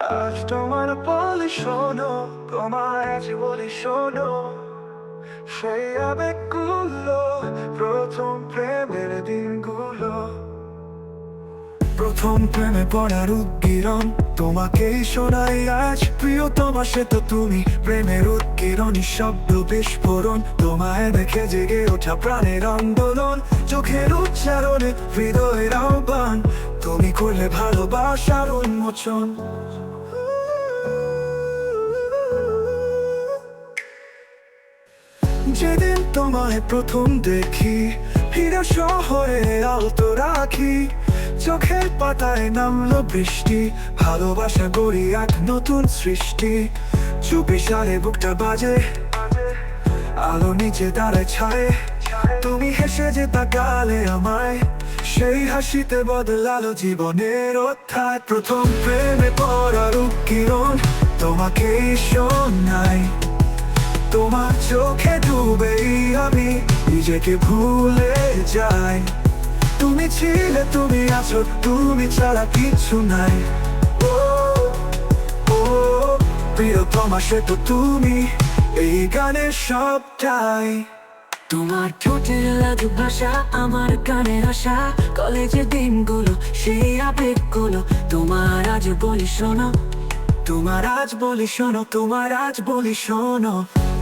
আজ তোমার বলি শোনো, তোমার আজ বলি শোনো। সেই আবেগগুলো, প্রথম প্রেমের দিনগুলো। প্রথম প্রেমে পড়ার উদ্গিরণ তোমাকেই শোনাই আজ। প্রিয় তোমার সে তো তুমি প্রেমের উদ্গিরণ শব্দ বিস্ফোরণ। তোমায় দেখে জেগে ওঠা প্রাণের আন্দোলন, চোখের উচ্চারণে হৃদয়ের আহ্বান। তুমি করলে ভালোবাসার উন্মোচন। যেদিন তোমায় প্রথম দেখি হীরা শহরে আলতো রাখি। চোখের পাতায় নামলো বৃষ্টি, ভালোবাসা গড়ি এক নতুন সৃষ্টি। চুপি সারে বুকটা বাজে, আলো নিচে দাঁড়ায় ছায়ে। তুমি হেসে যে তাকালে আমায়, সেই হাসিতে বদলালো জীবনের অধ্যায়। প্রথম প্রেমে পড়ার কিরণ তোমাকেই শোনাই তোমার চোখে ডুবেই আমি নিজেকে ভুলে যাই। তুমি ছিলে তুমি আছো তুমি ছাড়া কিছু নাই। ও ও প্রিয় তোমার সে তো তুমি এই গানের সবটাই। তোমার ঠোঁটের লাজুক ভাষা আমার কানের আশা। কলেজের দিনগুলো সেই আবেগগুলো। তোমার আজ বলি শোনো। তোমার আজ বলি শোনো তোমার আজ বলি শোনো।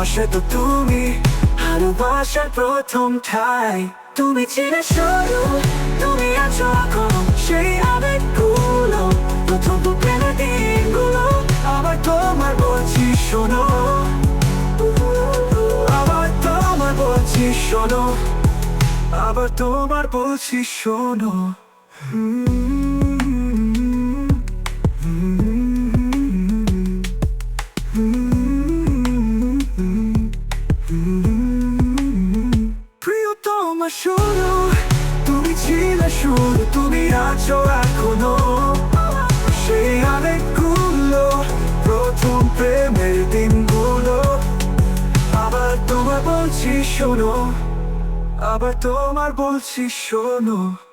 প্রিয় তোমার সে তো তুমি ভালোবাসার প্রথম ঠাই। তুমি ছিলে সরু তুমি আছো এখন সেই আবেগগুলো। প্রথম প্রেমের দিনগুলো আবার তোমার বলছি, শোনো। আবার তোমার বলছি, শোনো। আবার তোমার বলছি, শোনো। প্রিয় শুরু তুমি ছিলে শুরু তুমি আছো এখনও। সেই আবেগগুলো প্রথম প্রেমের দিনগুলো। আবার তোমার বলছি, শোনো। আবার তোমার বলছি, শোনো।